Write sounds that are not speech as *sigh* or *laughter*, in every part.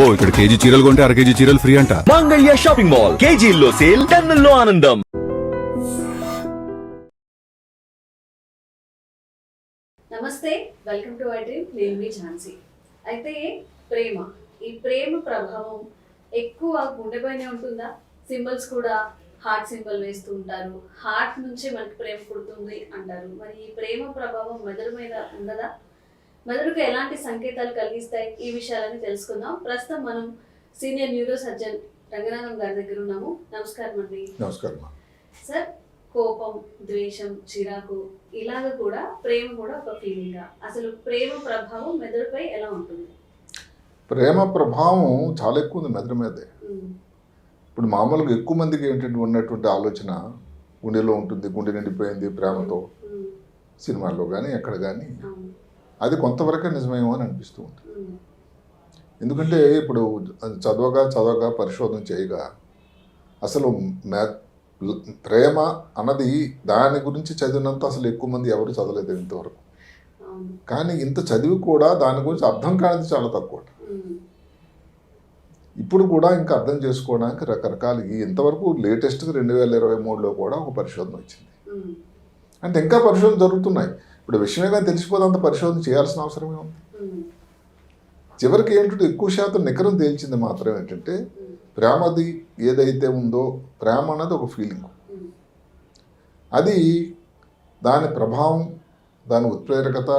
అబ్బో ఇక్కడ కేజీ చీరలు కొంటే అర కేజీ చీరలు ఫ్రీ అంట. మంగళ్య షాపింగ్ మాల్ కేజీల్లో సేల్ టన్నుల్లో ఆనందం. నమస్తే వెల్కమ్ టు ఐ డ్రీమ్ నేను మీ ఝాన్సీ. అయితే ప్రేమ. ఈ ప్రేమ ప్రభావం ఎక్కువ గుండెపైనే ఉంటుందా? సింబల్స్ కూడా హార్ట్ సింబల్ వేస్తూ ఉంటారు. హార్ట్ నుంచే మనకి ప్రేమ పుడుతుంది అంటారు. మరి ఈ ప్రేమ ప్రభావం మెదడు మీద ఉండదా? మెదడుకు ఎలాంటి సంకేతాలు కలిగిస్తాయి ఈ విషయాలని తెలుసుకుందాం. ప్రస్తుతం మనం సీనియర్ న్యూరో సర్జన్ రంగనాథం గారి దగ్గర ఉన్నాము. నమస్కారం అండి. నమస్కారం సార్ కోపం ద్వేషం చిరాకు ఇలాగ కూడా ప్రేమ కూడా ఒక ఫీలింగ్ అసలు ప్రేమ ప్రభావం మెదడుపై ఎలా ఉంటుంది? ప్రేమ ప్రభావం చాలా ఎక్కువ ఉంది మెదడు మీదే. ఇప్పుడు మామూలుగా ఎక్కువ మందికి ఏంటంటే ఉన్నటువంటి ఆలోచన గుండెలో ఉంటుంది గుండె నిండిపోయింది ప్రేమతో. సినిమాల్లో కానీ ఎక్కడ కానీ అది కొంతవరకే నిజమేమో అని అనిపిస్తూ ఉంటుంది. ఎందుకంటే ఇప్పుడు చదవగా చదవగా పరిశోధన చేయగా అసలు మే ప్రేమ అన్నది దాని గురించి చదివినంత అసలు ఎక్కువ మంది ఎవరు చదవలేదు ఇంతవరకు. కానీ ఇంత చదివి కూడా దాని గురించి అర్థం కానిది చాలా తక్కువ ఇప్పుడు కూడా ఇంకా అర్థం చేసుకోవడానికి రకరకాల ఈ ఇంతవరకు లేటెస్ట్గా రెండు వేల ఇరవై మూడులో కూడా ఒక పరిశోధన వచ్చింది. అంటే ఇంకా పరిశోధన జరుగుతున్నాయి. ఇప్పుడు విషయమే కానీ తెలిసిపోతే పరిశోధన చేయాల్సిన అవసరమే ఉంది. చివరికి ఏంటంటే ఎక్కువ శాతం నికరం తేల్చింది మాత్రం ఏంటంటే ప్రేమది ఏదైతే ఉందో ప్రేమ అన్నది ఒక ఫీలింగ్ అది దాని ప్రభావం దాని ఉత్ప్రేరకత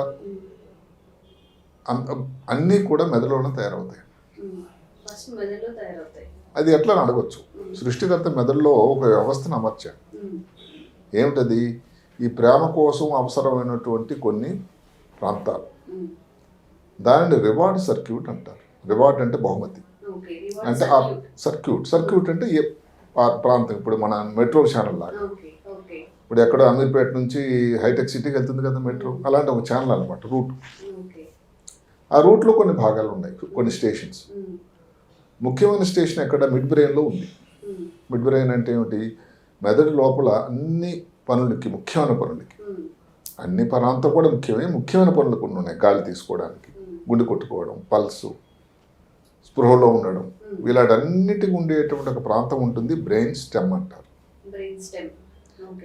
అన్నీ కూడా మెదడులోనే తయారవుతాయి. అది ఎట్లా అని అడగచ్చు. సృష్టికర్త మెదడులో ఒక వ్యవస్థను అమర్చాడు. ఏమిటది? ఈ ప్రేమ కోసం అవసరమైనటువంటి కొన్ని ప్రాంతాలు. దానిని రివార్డ్ సర్క్యూట్ అంటారు. రివార్డ్ అంటే బహుమతి. అంటే ఆ సర్క్యూట్. సర్క్యూట్ అంటే ఏ ప్రాంతం. ఇప్పుడు మన మెట్రో ఛానల్ లాగా. ఇప్పుడు ఎక్కడ అమీర్పేట నుంచి హైటెక్ సిటీకి వెళ్తుంది కదా మెట్రో అలాంటి ఒక ఛానల్ అనమాట రూట్. ఆ రూట్లో కొన్ని భాగాలు ఉన్నాయి కొన్ని స్టేషన్స్ ముఖ్యమైన స్టేషన్ ఎక్కడ? మిడ్ బ్రెయిన్లో ఉంది. మిడ్ బ్రెయిన్ అంటే ఏమిటి? మెదడు లోపల అన్ని పనులకి ముఖ్యమైన పనులకి. అన్ని పనులంతా కూడా ముఖ్యమే. ముఖ్యమైన పనులు కొన్ని ఉన్నాయి. గాలి తీసుకోవడానికి గుండె కొట్టుకోవడం పల్సు స్పృహలో ఉండడం. వీలాటన్నిటికి ఉండేటువంటి ఒక ప్రాంతం ఉంటుంది. బ్రెయిన్ స్టెమ్ అంటారు.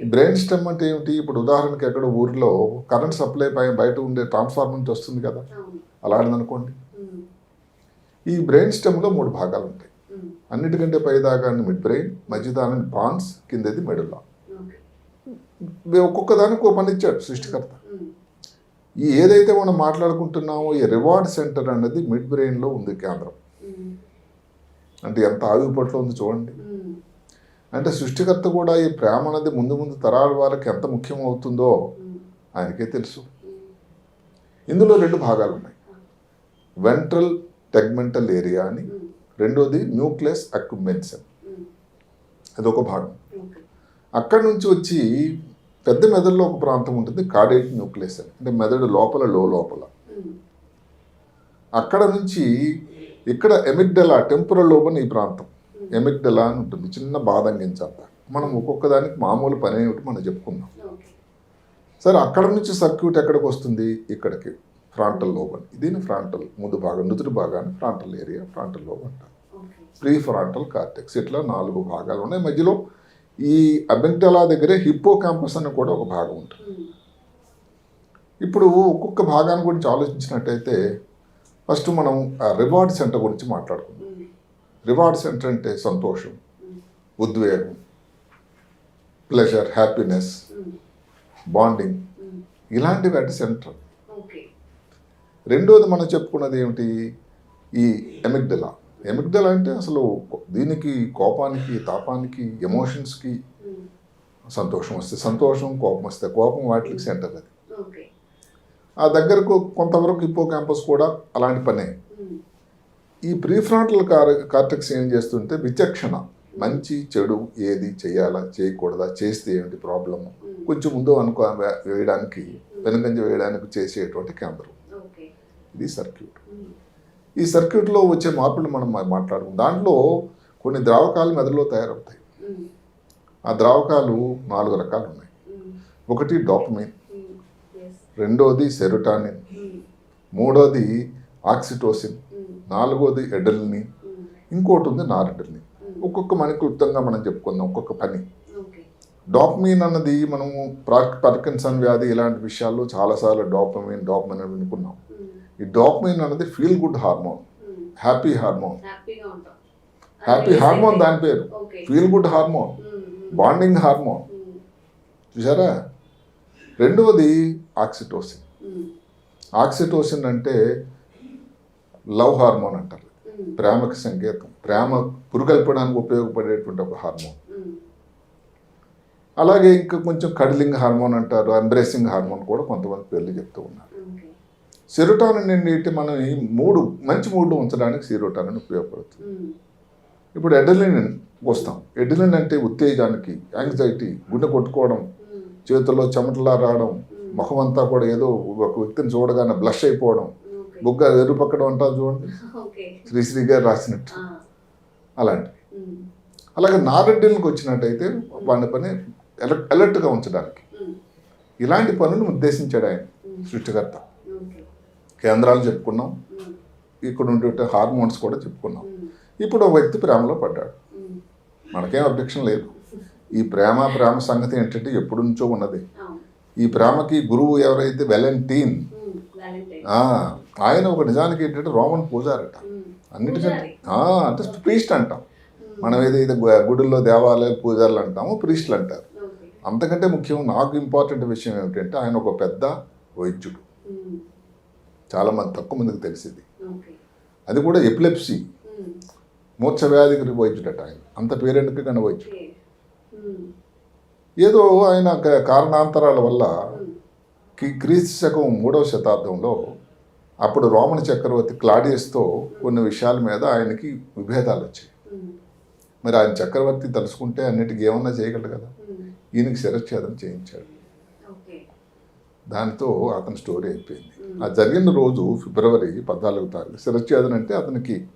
Brain stem. అంటే ఏమిటి? ఇప్పుడు ఉదాహరణకి ఎక్కడ ఊరిలో కరెంట్ సప్లై పై బయట ఉండే ట్రాన్స్ఫార్మర్ నుంచి వస్తుంది కదా. అలాంటిదనుకోండి. ఈ బ్రెయిన్ స్టెమ్లో మూడు భాగాలు ఉంటాయి. అన్నిటికంటే పై దాకాన్ని మిడ్ బ్రెయిన్ మధ్యదానాన్ని పాన్స్ కిందది మెడులా ఒక్కొక్క దానికి ఒక పని ఇచ్చాడు సృష్టికర్త. ఈ ఏదైతే మనం మాట్లాడుకుంటున్నామో ఈ రివార్డ్ సెంటర్ అనేది మిడ్ బ్రెయిన్లో ఉంది కేంద్రం. అంటే ఎంత ఆవిపట్లో ఉంది చూడండి. అంటే సృష్టికర్త కూడా ఈ ప్రేమ అనేది ముందు ముందు తరాల వారికి ఎంత ముఖ్యం అవుతుందో ఆయనకే తెలుసు. ఇందులో రెండు భాగాలు ఉన్నాయి. వెంట్రల్ టెగ్మెంటల్ ఏరియా అని రెండోది న్యూక్లియస్ అక్యుమెన్సన్ అదొక భాగం. అక్కడి నుంచి వచ్చి పెద్ద మెదడులో ఒక ప్రాంతం ఉంటుంది కార్డేట్ న్యూక్లియస్ అని. అంటే మెదడు లోపల లో లోపల. అక్కడ నుంచి ఇక్కడ ఎమిగ్డలా టెంపురల్ లోబన్ ఈ ప్రాంతం. ఎమిగ్డలా అని ఉంటుంది చిన్న బాదం గింజ అంత మనం ఒక్కొక్క దానికి మామూలు పని ఏమిటి మనం చెప్పుకుందాం. ఓకే సరే అక్కడ నుంచి సర్క్యూట్ ఎక్కడికి వస్తుంది? ఇక్కడికి ఫ్రాంటల్ లోబన్ దీని ఫ్రాంటల్ ముందు భాగం నుదురు భాగాన్ని ఫ్రాంటల్ ఏరియా ఫ్రాంటల్ లోబ్ అంటారు. ప్రీ ఫ్రాంటల్ కార్టెక్స్ ఇట్లా నాలుగు భాగాలు ఉన్నాయి. మధ్యలో ఈ అబెంటలా దగ్గరే హిప్పో క్యాంపస్ అని కూడా ఒక భాగం ఉంటుంది. ఇప్పుడు ఒక్కొక్క భాగాన్ని గురించి ఆలోచించినట్టయితే ఫస్ట్ మనం ఆ రివార్డ్ సెంటర్ గురించి మాట్లాడుకుందాం. రివార్డ్ సెంటర్ అంటే సంతోషం ఉద్వేగం ప్లెజర్ హ్యాపీనెస్ బాండింగ్ ఇలాంటి వాటి సెంటర్. రెండోది మనం చెప్పుకున్నది ఏమిటి? ఈ ఎమిగ్డలా ఎమిగ్డలా అంటే అసలు దీనికి కోపానికి తాపానికి ఎమోషన్స్కి సంతోషం వస్తే సంతోషం కోపం వస్తే కోపం వాటికి సెంటర్ అది. ఆ దగ్గరకు కొంతవరకు హిప్పో క్యాంపస్ కూడా అలాంటి పనే. ఈ ప్రీఫ్రాంటల్ కార్ కార్టెక్స్ ఏం చేస్తుంటే విచక్షణ. మంచి చెడు ఏది చేయాలా చేయకూడదా చేస్తే ఏమిటి ప్రాబ్లము? కొంచెం ముందు అనుకో వేయడానికి వెనుకంజ వేయడానికి చేసేటువంటి కేంద్రం. ఇది సర్క్యూట్. ఈ సర్క్యూట్లో వచ్చే మార్పులు మనం మా- మాట్లాడుకుందాం. దాంట్లో కొన్ని ద్రావకాలు మెదడులో తయారవుతాయి. ఉమ్, ఆ ద్రావకాలు నాలుగు రకాలు ఉన్నాయి. ఉమ్, ఒకటి డోపమైన్ yes, రెండోది సెరోటానిన్ మూడోది ఆక్సిటోసిన్ నాలుగోది ఎడల్ని ఇంకోటి ఉంది నారెడల్ని ఒక్కొక్క మనకి క్లుప్తంగా మనం చెప్పుకుందాం ఒక్కొక్క పని. డాపమీన్ అన్నది మనము పార్క్ పార్కిన్సన్ వ్యాధి ఇలాంటి విషయాల్లో చాలాసార్లు డాపమీన్ డాపమీన్ అని వినుకున్నాం ఉమ్, ఈ డాపమీన్ అన్నది feel good hormone happy hormone happy hormone దాని పేరు. Feel good hormone bonding hormone చూసారా? రెండవది ఆక్సిటోసిన్ ఆక్సిటోసిన్ అంటే లవ్ హార్మోన్ అంటారు. ఉమ్, ప్రేమకి సంకేతం. ప్రేమ పురుగల్పడానికి ఉపయోగపడేటువంటి ఒక హార్మోన్ ఉమ్, అలాగే ఇంకా కొంచెం కడిలింగ్ హార్మోన్ అంటారు. ఎంబ్రేసింగ్ హార్మోన్ కూడా కొంతమంది పేర్లు చెప్తూ ఉన్నారు. సెరోటానిన్ ఏంటి మనం ఈ మూడు మంచి మూడ్లో ఉంచడానికి సెరోటానిన్ ఉపయోగపడుతుంది. ఇప్పుడు ఎడలిన్ వస్తాం. ఎడలిన్ అంటే ఉత్తేజానికి యాంగ్జైటీ గుండె కొట్టుకోవడం చేతుల్లో చెమటలా రావడం ముఖం అంతా కూడా ఏదో ఒక వ్యక్తిని చూడగానే బ్లష్ అయిపోవడం. బుగ్గ ఎరుపక్కడం అంటారు చూడండి. శ్రీశ్రీ గారు రాసినట్టు. అలాంటివి అలాగే నారెడ్డిలకు వచ్చినట్టయితే వాడి పని అలర్ట్ అలర్ట్గా ఉంచడానికి. ఇలాంటి పనులను ఉద్దేశించాడు ఆయన సృష్టికర్త. కేంద్రాలు చెప్పుకున్నాం. ఇక్కడ ఉండే హార్మోన్స్ కూడా చెప్పుకున్నాం. ఇప్పుడు ఒక వ్యక్తి ప్రేమలో పడ్డాడు. మనకేం అబ్జెక్షన్ లేదు. ఈ ప్రేమ ప్రేమ సంగతి ఏంటంటే ఎప్పటి నుంచో ఉన్నది. ఈ ప్రేమకి గురువు ఎవరైతే వెలెంటీన్ ఆయన ఒక నిజానికి ఏంటంటే రోమన్ పూజారట. అన్నిటికంటే అంటే ప్రీస్ట్ అంటాం. మనం ఏదైతే గు- గుడుల్లో దేవాలయాలు పూజారులు అంటామో ప్రీస్టులు అంటారు. అంతకంటే ముఖ్యం నాకు ఇంపార్టెంట్ విషయం ఏమిటంటే ఆయన ఒక పెద్ద వైద్యుడు. ఉమ్, చాలా మంది తక్కువ మందికి తెలిసింది. అది కూడా ఎపిలెప్సీ. మూర్ఛ వ్యాధికి వైద్యుడట ఆయన అంత వైద్యుడు ఓకే. ఉమ్, ఏదో ఆయన కారణాంతరాల వల్ల క్రీస్తు శకం మూడవ శతాబ్దంలో అప్పుడు రోమన్ చక్రవర్తి క్లాడియస్తో కొన్ని విషయాల మీద ఆయనకి విభేదాలు వచ్చాయి. మరి ఆయన చక్రవర్తి తలుసుకుంటే అన్నిటికీ ఏమన్నా చేయగలడు కదా? ఈయనకి శిరచ్ఛేదం చేయించాడు. దాంతో అతని స్టోరీ అయిపోయింది. ఆ జరిగిన రోజు ఫిబ్రవరి పద్నాలుగు తారీఖు శిరచ్ఛేదం అంటే అతనికి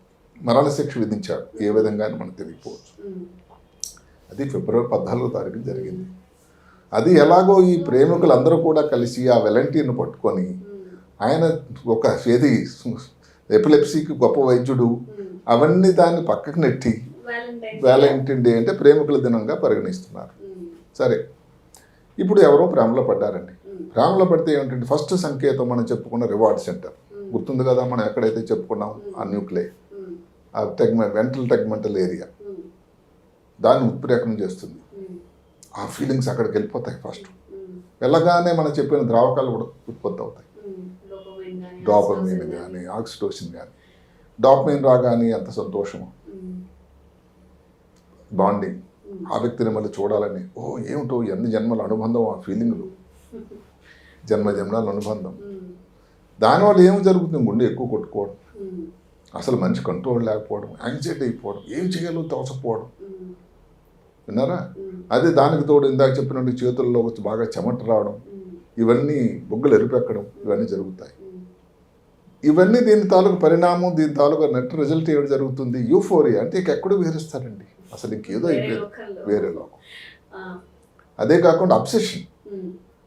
మరణశిక్ష విధించాడు ఏ విధంగా అని మనకు తెలియకపోవచ్చు. అది ఫిబ్రవరి పద్నాలుగో తారీఖు జరిగింది. అది ఎలాగో ఈ ప్రేమికులందరూ కూడా కలిసి ఆ వెలంటీర్ను పట్టుకొని ఆయన ఒక ఏది? ఎపిలెప్సీకి గొప్ప వైద్యుడు. అవన్నీ దాన్ని పక్కకు నెట్టి వ్యాలంటైన్ డే అంటే ప్రేమికుల దినంగా పరిగణిస్తున్నారు. సరే. ఇప్పుడు ఎవరో ప్రేమలో పడ్డారండి. ఉమ్, ప్రేమలో పడితే ఏమిటంటే ఫస్ట్ సంకేతం మనం చెప్పుకున్న రివార్డ్ సెంటర్ ఉమ్, గుర్తుంది కదా మనం ఎక్కడైతే చెప్పుకున్నాం ఆ న్యూక్లే ఉమ్, ఆ టెగ్మెంట్ వెంట్రల్ టెగ్మెంటల్ ఏరియా దాన్ని ఉత్ప్రేరకం చేస్తుంది. ఆ ఫీలింగ్స్ అక్కడికి వెళ్ళిపోతాయి ఫస్ట్ వెళ్ళగానే మనం చెప్పిన ద్రావకాలు కూడా ఉత్పత్తి అవుతాయి. డోపమైన్ కానీ ఆక్సిటోసిన్ కానీ డాపమైన్ రాగానే అంత సంతోషం ఉమ్, బాండింగ్ ఆ వ్యక్తిని మళ్ళీ చూడాలని ఓ ఏమిటో ఎన్ని జన్మల అనుబంధం ఆ ఫీలింగ్లు *laughs* జన్మ జన్మల అనుబంధం దానివల్ల ఏం జరుగుతుంది? గుండె ఎక్కువ కొట్టుకోవడం. అసలు మంచి కంట్రోల్ లేకపోవడం యాంగ్జైటీ అయిపోవడం ఏం చేయాలో తోచపోవడం ఉమ్, విన్నారా? అదే దానికి తోడు ఇందాక చెప్పినట్టు చేతుల్లో వచ్చి బాగా చెమట రావడం ఇవన్నీ బొగ్గులు ఎరిపెక్కడం ఇవన్నీ జరుగుతాయి. ఇవన్నీ దీని తాలూకు పరిణామం దీని తాలూకు నెట్ రిజల్ట్ ఏమిటి జరుగుతుంది? యూఫోరియా అంటే ఇక ఎక్కడో వేరుస్తారండి అసలు ఇంకేదో అయిపోయింది. వేరే లోకం. అదే కాకుండా అబ్సెషన్.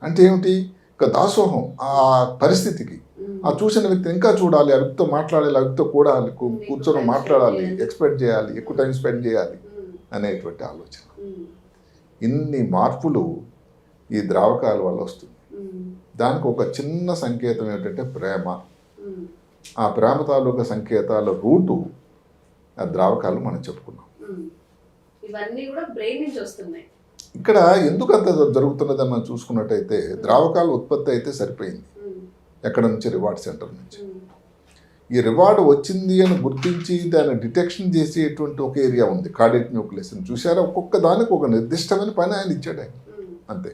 అంటే ఏమిటి? ఇక దాసోహం ఆ పరిస్థితికి. ఆ చూసిన వ్యక్తి ఇంకా చూడాలి ఆ వ్యక్తితో మాట్లాడాలి ఆ వ్యక్తితో కూడాలి కూ- ఎక్కువ కూర్చొని మాట్లాడాలి. ఎక్స్పెక్ట్ చేయాలి ఎక్కువ టైం స్పెండ్ చేయాలి అనేటువంటి ఆలోచన. ఇన్ని మార్పులు ఈ ద్రావకాల వల్ల వస్తుంది దానికి ఒక చిన్న సంకేతం ఏంటంటే ప్రేమ. ఆ ప్రేమ తాలూకా సంకేతాల రూటు ఆ ద్రావకాలు మనం చెప్పుకున్నాం. ఇవన్నీ కూడా బ్రెయిన్ నుంచి వస్తున్నాయి. ఇక్కడ ఎందుకు అంత జరుగుతున్నదని మనం చూసుకున్నట్టయితే ద్రావకాల ఉత్పత్తి అయితే సరిపోయింది. ఎక్కడ నుంచి? రివార్డ్ సెంటర్ నుంచి. ఈ రివార్డ్ వచ్చింది అని గుర్తించి దాన్ని డిటెక్షన్ చేసేటువంటి ఒక ఏరియా ఉంది కార్డియక్ న్యూక్లియస్ అని చూసారా ఒక్కొక్క దానికి ఒక నిర్దిష్టమైన పని ఆయన ఇచ్చాడు ఆయన. అంతే.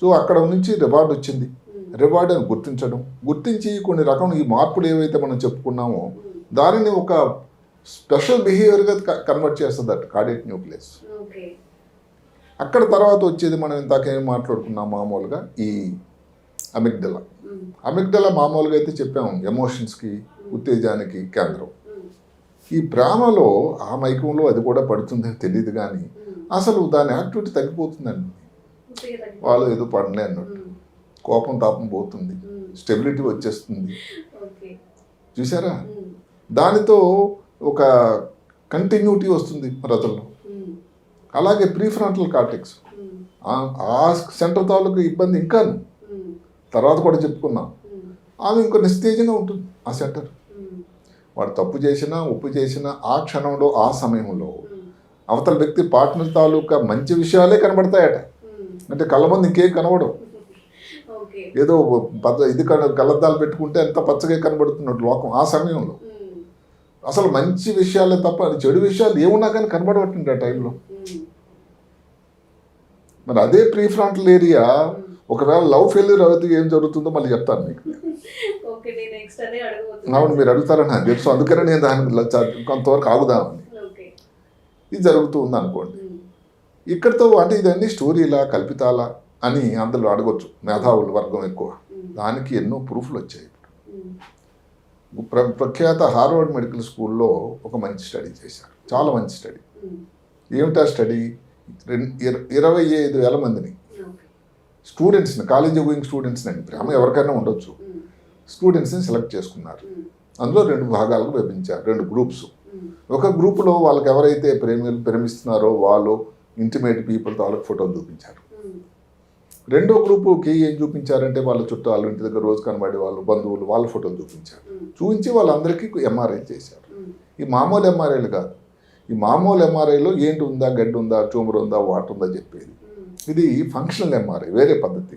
సో అక్కడ నుంచి రివార్డ్ వచ్చింది. రివార్డ్ అని గుర్తించడం. గుర్తించి కొన్ని రకం ఈ మార్పులు ఏవైతే మనం చెప్పుకున్నామో దానిని ఒక స్పెషల్ బిహేవియర్గా కన్వర్ట్ చేస్తుంది అట కార్డియక్ న్యూక్లియస్. అక్కడ తర్వాత వచ్చేది మనం ఇందాకేం మాట్లాడుకున్నాం మామూలుగా? ఈ అమిగ్డల. అమిగ్డల మామూలుగా అయితే చెప్పాము ఎమోషన్స్కి ఉత్తేజానికి కేంద్రం. ఈ ప్రేమలో ఆ మైకంలో అది కూడా పడుతుందని తెలియదు కానీ అసలు దాని యాక్టివిటీ తగ్గిపోతుందండి. వాళ్ళు ఏదో పడలే అన్నట్టు. కోపం తాపం పోతుంది. స్టెబిలిటీ వచ్చేస్తుంది. చూసారా దానితో ఒక కంటిన్యూటీ వస్తుంది ఉమ్, అలాగే ప్రీ ఫ్రంటల్ కార్టెక్స్. ఆ సెంటర్ తాలూకు ఇబ్బంది ఇంకాను. ఉమ్, తర్వాత కూడా చెప్పుకున్నాం. ఆమె ఇంకో నిస్తేజంగా ఉంటుంది ఆ సెంటర్. వాడు తప్పు చేసినా ఉప్పు చేసినా ఆ క్షణంలో ఆ సమయంలో అవతల వ్యక్తి పార్ట్నర్ తాలూకా మంచి విషయాలే కనబడతాయట. అంటే కళ్ళ ముందు ఇంకేం కనబడవు. ఏదో పచ్చ ఇది కళ్ళద్దాలు పెట్టుకుంటే ఎంత పచ్చగా కనబడుతున్నట్టు లోకం ఆ సమయంలో. అసలు మంచి విషయాలే తప్ప చెడు విషయాలు ఏమున్నా కానీ కనబడవట్టుంది ఆ టైంలో. మరి అదే ప్రీ ఫ్రంటల్ ఏరియా ఒకవేళ లవ్ ఫెయిల్యూర్ అవుతే ఏం జరుగుతుందో మళ్ళీ చెప్తాను మీకు. అవును మీరు అడుగుతారని నాకు తెలుసు. అందుకనే నేను చ- కొంతవరకు ఆగుదామని ఇది జరుగుతూ ఉంది అనుకోండి. ఇక్కడితో అంటే ఇదన్నీ స్టోరీలా కల్పితాలా అని అందులో అడగొచ్చు. మేధావుల వర్గం ఎక్కువ. దానికి ఎన్నో ప్రూఫ్లు వచ్చాయి ప్ర ప్రఖ్యాత హార్వర్డ్ మెడికల్ స్కూల్లో ఒక మంచి స్టడీ చేశారు. చాలా మంచి స్టడీ. ఏమిటా స్టడీ? ఇరవై ఐదు వేల మందిని. స్టూడెంట్స్ని కాలేజీ గోయింగ్ స్టూడెంట్స్ని అండి. ప్రేమ ఎవరికైనా ఉండొచ్చు. స్టూడెంట్స్ని సెలెక్ట్ చేసుకున్నారు. అందులో రెండు భాగాలకు విభజించారు రెండు గ్రూప్స్. ఒక గ్రూపులో వాళ్ళకి ఎవరైతే ప్రేమి ప్రేమిస్తున్నారో వాళ్ళు ఇంటిమేట్ పీపుల్ వాళ్ళకి ఫోటోలు చూపించారు. రెండో గ్రూపుకి ఏం చూపించారంటే వాళ్ళ చుట్టాలు ఇంటి దగ్గర రోజు కనబడే వాళ్ళు బంధువులు వాళ్ళ ఫోటోలు చూపించారు. చూపించి వాళ్ళందరికీ ఎంఆర్ఐ చేశారు. ఈ మామూలు ఎంఆర్ఐలు కాదు. ఈ మామూలు ఎంఆర్ఐలో ఏంటి ఉందా గడ్డి ఉందా ట్యూమర్ ఉందా వాట్ ఉందా చెప్పేది. ఉమ్, ఇది ఫంక్షనల్ ఎంఆర్ఐ వేరే పద్ధతి.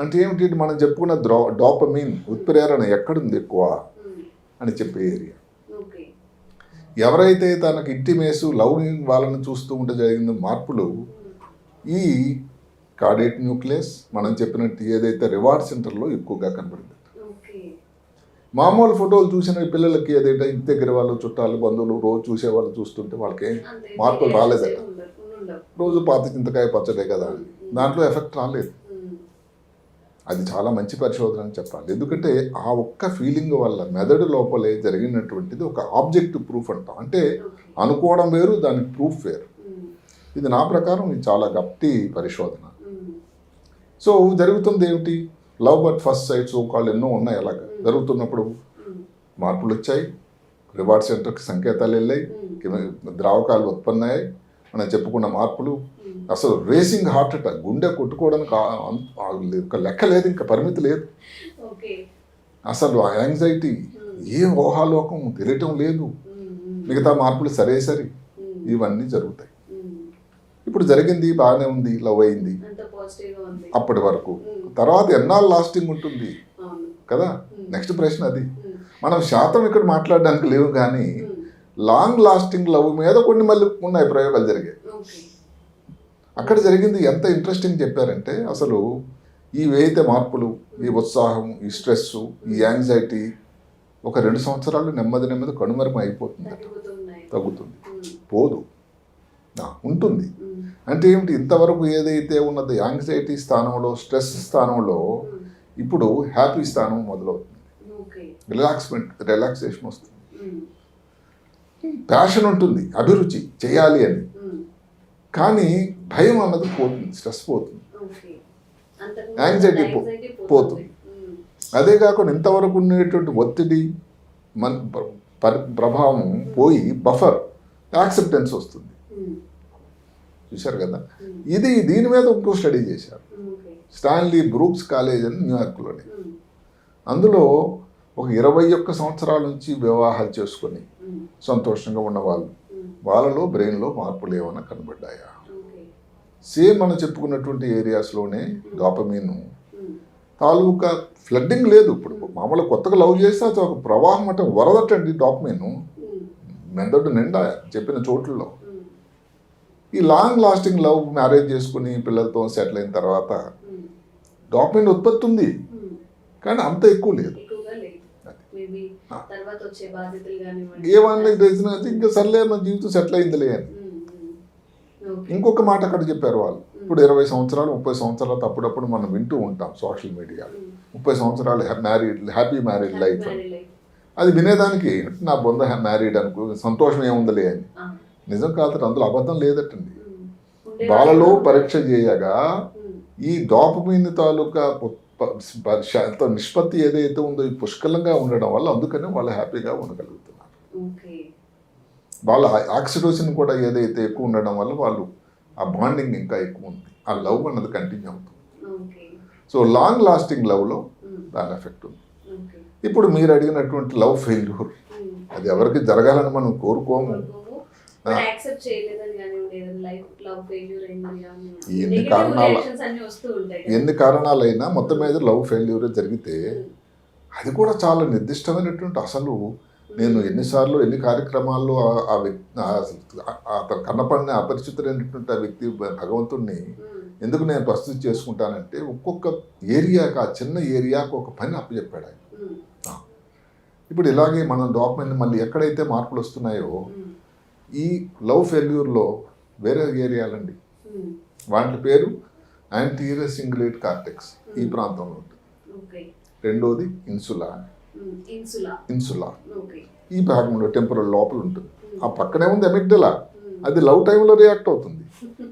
అంటే ఏమిటి? మనం చెప్పుకున్న ద్రో డాపమీన్ ఉత్ప్రేరణ ఎక్కడుంది ఎక్కువ? ఉమ్, అని చెప్పే ఏరియా ఎవరైతే తనకు ఇంటిమేసు లవ్ వాళ్ళని చూస్తూ ఉంటే జరిగిన మార్పులు ఈ కార్డేట్ న్యూక్లియస్ మనం చెప్పినట్టు ఏదైతే రివార్డ్ సెంటర్లో ఎక్కువగా కనబడింది. మామూలు ఫోటోలు చూసిన పిల్లలకి ఏదైతే ఇంటి దగ్గర వాళ్ళు చుట్టాలు బంధువులు రోజు చూసే వాళ్ళు చూస్తుంటే వాళ్ళకి మార్పులు రాలేదట. రోజు పాత చింతకాయ పచ్చడే కదా. దాంట్లో ఎఫెక్ట్ రాలేదు. అది చాలా మంచి పరిశోధన అని చెప్పాలి. ఎందుకంటే ఆ ఒక్క ఫీలింగ్ వల్ల మెదడు లోపలే జరిగినటువంటిది ఒక ఆబ్జెక్టివ్ ప్రూఫ్ అంటాం. అంటే అనుకోవడం వేరు దానికి ప్రూఫ్ వేరు. ఇది నా ప్రకారం ఇది చాలా గట్టి పరిశోధన. సో జరుగుతుంది ఏమిటి? లవ్ బట్ ఫస్ట్ సైట్స్ కాళ్ళు ఎన్నో ఉన్నాయి అలాగ. జరుగుతున్నప్పుడు మార్పులు వచ్చాయి. రివార్డ్ సెంటర్కి సంకేతాలు వెళ్ళాయి. ద్రావకాలు ఉత్పన్నయ్యాయి మనం చెప్పుకున్న మార్పులు. అసలు రేసింగ్ హార్ట్ అటాక్ గుండె కొట్టుకోవడానికి ఒక లెక్క లేదు ఇంకా పరిమితి లేదు. అసలు ఆ యాంగ్జైటీ ఏ ఊహాలోకం తెలియటం లేదు. మిగతా మార్పులు సరే సరి. ఇవన్నీ జరుగుతాయి. ఇప్పుడు జరిగింది బాగానే ఉంది లవ్ అయింది. అప్పటి వరకు. తర్వాత ఎన్నాళ్ళు లాస్టింగ్ ఉంటుంది? కదా? నెక్స్ట్ ప్రశ్న అది. మనం శాతం ఇక్కడ మాట్లాడడానికి లేవు కానీ లాంగ్ లాస్టింగ్ లవ్ మీద కొన్ని మళ్ళీ ఉన్నాయి ప్రయోగాలు జరిగాయి. అక్కడ జరిగింది ఎంత ఇంట్రెస్టింగ్ చెప్పారంటే అసలు ఈ ఏదైతే మార్పులు ఈ ఉత్సాహం ఈ స్ట్రెస్ ఈ యాంగ్జైటీ ఒక రెండు సంవత్సరాలు నెమ్మది నెమ్మది కనుమరుగు అయిపోతుంది తగ్గుతుంది. పోదు. ఉంటుంది. అంటే ఏమిటి? ఇంతవరకు ఏదైతే ఉన్నదో యాంగ్జైటీ స్థానంలో స్ట్రెస్ స్థానంలో ఇప్పుడు హ్యాపీ స్థానం మొదలవుతుంది. రిలాక్స్మెంట్ రిలాక్సేషన్ వస్తుంది. ప్యాషన్ ఉంటుంది అభిరుచి చేయాలి అని. కానీ భయం అన్నది పోతుంది స్ట్రెస్ పోతుంది. anxiety పోతుంది. అదే కాకుండా ఇంతవరకు ఉండేటువంటి ఒత్తిడి మన ప్ర- పరి- ప్రభావం పోయి బఫర్ యాక్సెప్టెన్స్ వస్తుంది. చూశారు కదా? ఇది దీని మీద ఇంకో స్టడీ చేశారు. స్టాన్లీ బ్రూక్స్ కాలేజ్ అని న్యూయార్క్లోని. అందులో ఒక ఇరవై ఒక్క సంవత్సరాల నుంచి వివాహాలు చేసుకొని సంతోషంగా ఉన్న వాళ్ళు ఉమ్, వాళ్ళలో బ్రెయిన్లో మార్పులు ఏమైనా కనబడ్డాయా? సేమ్ మనం చెప్పుకున్నటువంటి ఏరియాస్లోనే డాపమీన్. తాలూకా ఫ్లడ్డింగ్ లేదు ఇప్పుడు. మామూలుగా కొత్తగా లవ్ చేస్తే అది ఒక ప్రవాహం అంటే వరదటండి డాపమీన్. మెదడు నిండా చెప్పిన చోట్లలో. ఈ లాంగ్ లాస్టింగ్ లవ్ మ్యారేజ్ చేసుకుని పిల్లలతో సెటిల్ అయిన తర్వాత ఉమ్, డాపమీన్ ఉత్పత్తి ఉంది ఉమ్. కానీ అంత ఎక్కువ లేదు ఎక్కువగా లేదు అది. మేబీ ఆ. తర్వాత వచ్చే బాధ్యతలు కానివ్వండి ఏ వాళ్ళకి తెలిసిన ఇంకా సర్లే మన జీవితం సెటిల్ అయిందిలే అని. ఓకే ఇంకొక మాట అక్కడ చెప్పారు వాళ్ళు ఇప్పుడు ఇరవై సంవత్సరాలు ముప్పై సంవత్సరాలు అప్పుడప్పుడు మనం వింటూ ఉంటాం సోషల్ మీడియాలో. ముప్పై సంవత్సరాలు మ్యారీడ్ హ్యాపీ మ్యారీడ్ లైఫ్. అది వినేదానికి నా బొంద మ్యారీడ్ అనుకో సంతోషం ఏముందిలే అని. నిజం కాదు అందులో అబద్ధం లేదటండి. వాళ్ళు- పరీక్ష చేయగా ఈ డోపమీన్ తాలూకా నిష్పత్తి ఏదైతే ఉందో ఈ పుష్కలంగా ఉండడం వల్ల అందుకనే వాళ్ళు హ్యాపీగా ఉండగలుగుతున్నారు. వాళ్ళ ఆక్సిడోసిన్ కూడా ఏదైతే ఎక్కువ ఉండడం వల్ల వాళ్ళు ఆ బాండింగ్ ఇంకా ఎక్కువ ఉంది. ఆ లవ్ అన్నది కంటిన్యూ అవుతుంది. సో లాంగ్ లాస్టింగ్ లవ్లో దాని ఎఫెక్ట్ ఉంది. ఇప్పుడు మీరు అడిగినటువంటి లవ్ ఫెయిల్యూర్. అది ఎవరికి జరగాలని మనం కోరుకోము. యాక్సెప్ట్ చేయలేదని కానివ్వండి ఏదైనా లైఫ్ లవ్ ఫెయిల్యూర్ అయిందని కానివ్వండి ఎన్ని కారణాల- రియాక్షన్స్ అన్ని వస్తూ ఉంటాయి కదా. ఎన్ని కారణాలైనా మొత్తం మీద లవ్ ఫెయిల్యూర్ జరిగితే అది కూడా చాలా నిర్దిష్టమైనటువంటి అసలు నేను ఎన్నిసార్లు ఎన్ని కార్యక్రమాల్లో ఆ- వ్యక్తి అతను కన్నపడిన అపరిచితులైనటువంటి ఆ వ్యక్తి భగవంతుణ్ణి ఉమ్, ఎందుకు నేను ప్రస్తుతి చేసుకుంటానంటే ఒక్కొక్క ఏరియాకి ఆ చిన్న ఏరియాకి ఒక పని అప్పచెప్పాడు ఆయన. ఇప్పుడు ఇలాగే మనం డాక్యుమెంట్ మళ్ళీ ఎక్కడైతే మార్పులు వస్తున్నాయో ఈ లవ్ ఫెయిల్యూర్లో వేరే ఏరియాలండి. వాటి పేరు యాంటీరియర్ సింగులేట్ కార్టెక్స్ ఈ ప్రాంతంలో ఉంటుంది ఓకే. రెండోది ఇన్సులా. ఉమ్, ఇన్సులా. ఈ భాగంలో టెంపరల్ లోపల ఉంటుంది. ఆ పక్కనే ఉంది ఎమిగ్డలా అది లవ్ టైంలో రియాక్ట్ అవుతుంది.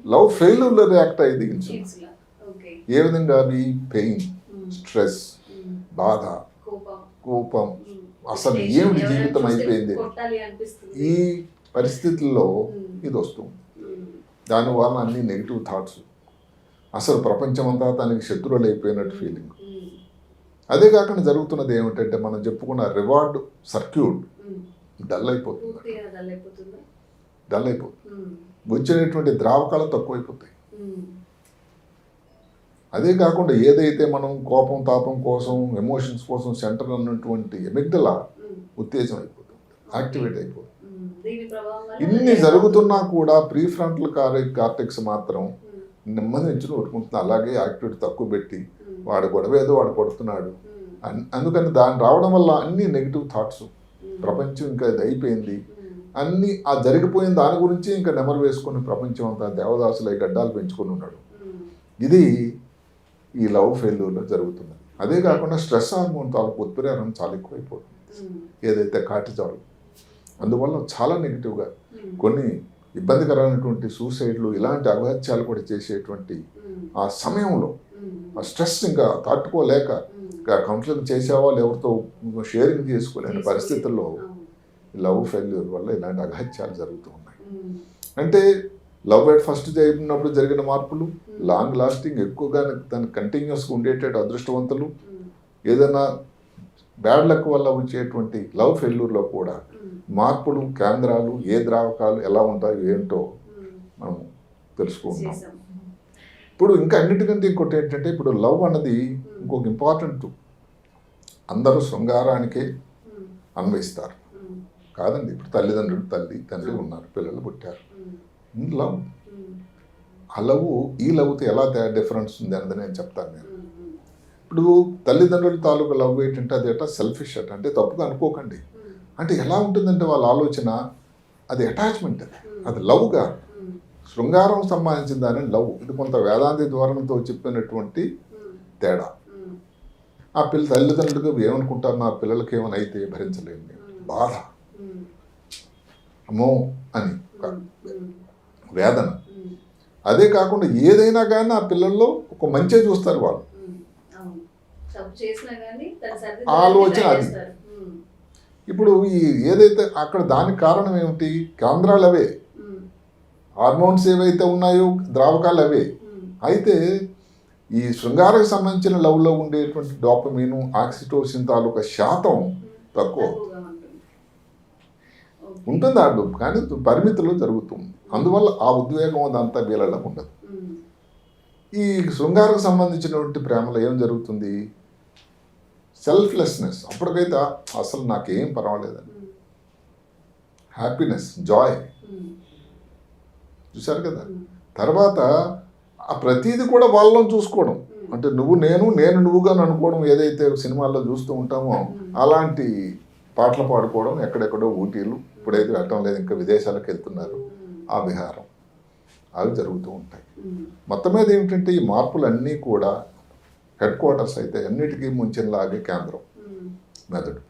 లవ్ ఫెయిల్యూర్లో రియాక్ట్ అయ్యేది ఇన్సులా. ఏ విధంగా అవి పెయిన్ స్ట్రెస్ బాధ కోపం. అసలు ఏమిటి జీవితం అయిపోయింది? ఈ పరిస్థితుల్లో ఇది వస్తుంది దానివల్ల అన్ని నెగిటివ్ థాట్స్ అసలు ప్రపంచం అంతా తనకి శత్రువులు అయిపోయినట్టు ఫీలింగ్. అదే కాకుండా జరుగుతున్నది ఏమిటంటే మనం చెప్పుకున్న రివార్డ్ సర్క్యూట్. డల్ అయిపోతుంది డల్ అయిపోతుందా వచ్చేటటువంటి ద్రావకాలు తక్కువైపోతాయి. అదే కాకుండా ఏదైతే మనం కోపం తాపం కోసం ఎమోషన్స్ కోసం సెంటర్ అన్నటువంటి ఎమిగ్డల ఉమ్, ఉత్తేజం అయిపోతుంది. యాక్టివేట్ అయిపోతుంది. ఇన్ని జరుగుతున్నా కూడా ప్రీ ఫ్రంటల్ కార్ కార్టెక్స్ మాత్రం నెమ్మది నుంచి కొట్టుకుంటుంది అలాగే యాక్టివిటీ తక్కువ పెట్టి వాడు గొడవ ఏదో వాడు కొడుతున్నాడు. అందుకని దాని రావడం వల్ల అన్ని నెగిటివ్ థాట్స్ ప్రపంచం ఇంకా ఇది అయిపోయింది. అన్ని ఆ జరిగిపోయిన దాని గురించి ఇంకా నెమరు వేసుకుని ప్రపంచం అంతా దేవదాసులై గడ్డాలు పెంచుకొని ఉన్నాడు. ఇది ఈ లవ్ ఫెయిల్యూర్లో జరుగుతున్నది. అదే కాకుండా స్ట్రెస్ హార్మోన్ తాలూకు ఉత్ప్రేరణ చాలా ఎక్కువైపోతుంది. ఏదైతే కార్టిజాల్ అందువల్ల చాలా నెగిటివ్గా ఉమ్, కొన్ని ఇబ్బందికరమైనటువంటి సూసైడ్లు ఇలాంటి అఘాత్యాలు కూడా చేసేటువంటి ఉమ్, ఆ సమయంలో ఉమ్, ఆ స్ట్రెస్ ఇంకా తట్టుకోలేక కౌన్సిలింగ్ చేసేవాళ్ళు ఎవరితో షేరింగ్ చేసుకోలేని పరిస్థితుల్లో. లవ్ ఫెయిల్యూర్ వల్ల ఇలాంటి అఘాత్యాలు జరుగుతూ ఉన్నాయి. అంటే లవ్ ఎట్ ఫస్ట్ జరిగినప్పుడు జరిగిన మార్పులు లాంగ్ లాస్టింగ్ ఎక్కువగా దాన్ని కంటిన్యూస్గా ఉండేటట్టు అదృష్టవంతులు. ఏదైనా బ్యాడ్ లక్ వల్ల వచ్చేటువంటి లవ్ ఫెయిల్యూర్లో కూడా మార్పులు కేంద్రాలు ఏ ద్రావకాలు ఎలా ఉంటాయో ఏంటో ఉమ్. మనం తెలుసుకుంటున్నాం. చేసాం. ఇప్పుడు ఇంకా అన్నిటికంటే ఇంకోటి ఏంటంటే ఇప్పుడు లవ్ అన్నది ఇంకొక ఇంపార్టెంట్ అందరూ శృంగారానికే ఉమ్, అన్వయిస్తారు. కాదండి ఇప్పుడు తల్లిదండ్రులు తల్లి తండ్రి ఉన్నారు పిల్లలు పుట్టారు. లవ్. ఆ లవ్ ఈ లవ్తో ఎలా డిఫరెన్స్ ఉంది అన్నది నేను చెప్తాను నేను. ఇప్పుడు తల్లిదండ్రుల తాలూకు లవ్ ఏంటంటే అది ఎట్లా సెల్ఫిష్ అట అంటే తప్పుగా అనుకోకండి. అంటే ఎలా ఉంటుందంటే వాళ్ళ ఆలోచన అది అటాచ్మెంట్ అది అది లవ్గా ఉమ్, శృంగారం సంబంధించిన దాని లవ్ ఇది కొంత వేదాంతి ధోరణితో చెప్పినటువంటి ఉమ్, తేడా. ఆ పిల్ల తల్లిదండ్రులకు ఏమనుకుంటారు? నా పిల్లలకి ఏమైనా అయితే భరించలేను నేను. బాధ. అమ్మో అని. వేదన. అదే కాకుండా ఏదైనా కానీ ఆ పిల్లల్లో ఒక మంచి చూస్తారు వాళ్ళు. ఆలోచన అది. ఇప్పుడు ఈ ఏదైతే అక్కడ దానికి కారణం ఏమిటి? కేంద్రాలు అవే. హార్మోన్స్ ఏవైతే ఉన్నాయో ద్రావకాలు అవే. అయితే ఈ శృంగారకు సంబంధించిన లవ్లో ఉండేటువంటి డోపమీను ఆక్సిటోసిన్ తాలూకా శాతం తక్కువ. ఉంటుంది. ఆ కానీ పరిమితిలో జరుగుతుంది. అందువల్ల ఆ ఉద్వేగం అదంతా వీళ్ళలో ఉండదు ఈ శృంగారకు సంబంధించినటువంటి ప్రేమలో ఏం జరుగుతుంది? సెల్ఫ్లెస్నెస్ అప్పటికైతే అసలు నాకేం పర్వాలేదని ఉమ్, హ్యాపీనెస్ జాయ్ ఉమ్, చూశారు కదా? ఉమ్, తర్వాత ఆ ప్రతీది కూడా వాళ్ళని చూసుకోవడం. అంటే నువ్వు నేను నేను నువ్వుగా అనుకోవడం ఏదైతే సినిమాల్లో చూస్తూ ఉంటామో అలాంటి పాటలు పాడుకోవడం ఎక్కడెక్కడో ఊటీలు ఇప్పుడైతే వెళ్ళటం లేదు ఇంకా విదేశాలకు వెళ్తున్నారు. ఆ విహారం. అవి జరుగుతూ ఉంటాయి. మొత్తం మీద ఏమిటంటే ఈ మార్పులన్నీ కూడా హెడ్ క్వార్టర్స్ అయితే అన్నిటికీ ముంచెల్లాగే కేంద్రం. మెదడు.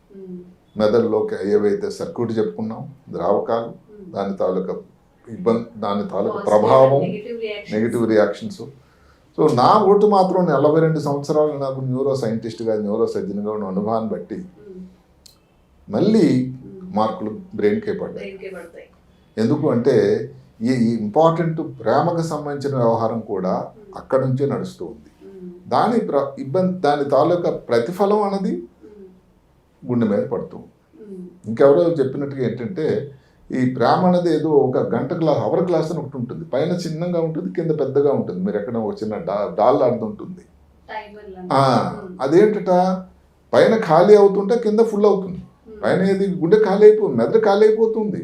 మెదడులోకి ఏవైతే సర్క్యూట్ చెప్పుకున్నాం ద్రావకాలు దాని తాలూకా ఇబ్బంది దాని తాలూకా ప్రభావం. నెగిటివ్ రియాక్షన్స్ సో నా ఓటు మాత్రం నలభై రెండు సంవత్సరాలు నాకు న్యూరో సైంటిస్ట్గా న్యూరో సర్జన్గా ఉన్న అనుభవాన్ని బట్టి మళ్ళీ మార్కులు బ్రెయిన్కే పడ్డాయి. ఎందుకు అంటే ఈ ఇంపార్టెంట్ ప్రేమకు సంబంధించిన వ్యవహారం కూడా అక్కడి నుంచే నడుస్తూ ఉంది. దాని ప్ర ఇబ్బంది దాని తాలూకా ప్రతిఫలం అన్నది గుండె మీద పడుతుంది ఉమ్, ఇంకెవరో చెప్పినట్టుగా ఏంటంటే ఈ ప్రేమ అనేది ఏదో ఒక గంట గ్లాస్ అవర్ గ్లాస్ అని ఒకటి ఉంటుంది. పైన చిన్నగా ఉంటుంది కింద పెద్దగా ఉంటుంది. మీరు ఎక్కడ ఒక చిన్న డా డాల్ ఆడుతుంటుంది అదేంటట? పైన ఖాళీ అవుతుంటే కింద ఫుల్ అవుతుంది. పైన ఏది గుండె ఖాళీ అయిపో మెదడు ఖాళీ అయిపోతుంది.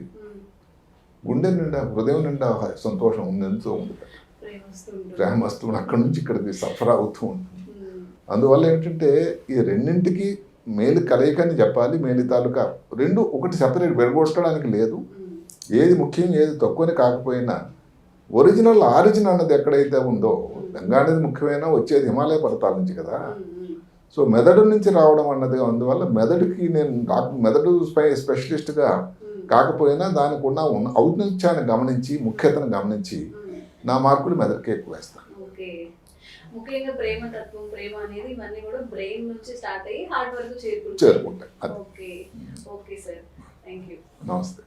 గుండె నిండా హృదయం నిండా సంతోషం ఉంది ఎంతో ఉంది. ప్రేమ వస్తువుని అక్కడి నుంచి ఇక్కడికి సఫర్ అవుతూ ఉంటుంది. ఉమ్, అందువల్ల ఏంటంటే ఈ రెండింటికి మేలు కలయిక అని చెప్పాలి మేలు తాలూకా రెండు ఒకటి సెపరేట్ విడగొట్టడానికి లేదు. ఉమ్, ఏది ముఖ్యం ఏది తక్కువని కాకపోయినా ఒరిజినల్ ఆరిజిన్ అన్నది ఎక్కడైతే ఉందో గంగా అనేది ముఖ్యమైన వచ్చేది హిమాలయ పర్వతాల నుంచి కదా. సో మెదడు నుంచి రావడం అన్నది అందువల్ల మెదడుకి నేను మెదడు స్పై స్పెషలిస్ట్గా కాకపోయినా దానికి ఉన్న ఔన్నత్యాన్ని గమనించి ముఖ్యతను గమనించి. నా మార్కులు మెదడుకే ఎక్కువ వేస్తాను ముఖ్యంగా ప్రేమ తత్వం ప్రేమ అనేది ఇవన్నీ కూడా బ్రెయిన్ నుంచి స్టార్ట్ అయ్యి హార్ట్ వరకు చేరుకుంటాయి. చేరుకుంటాయి. Okay. Okay sir. Thank you నమస్తే.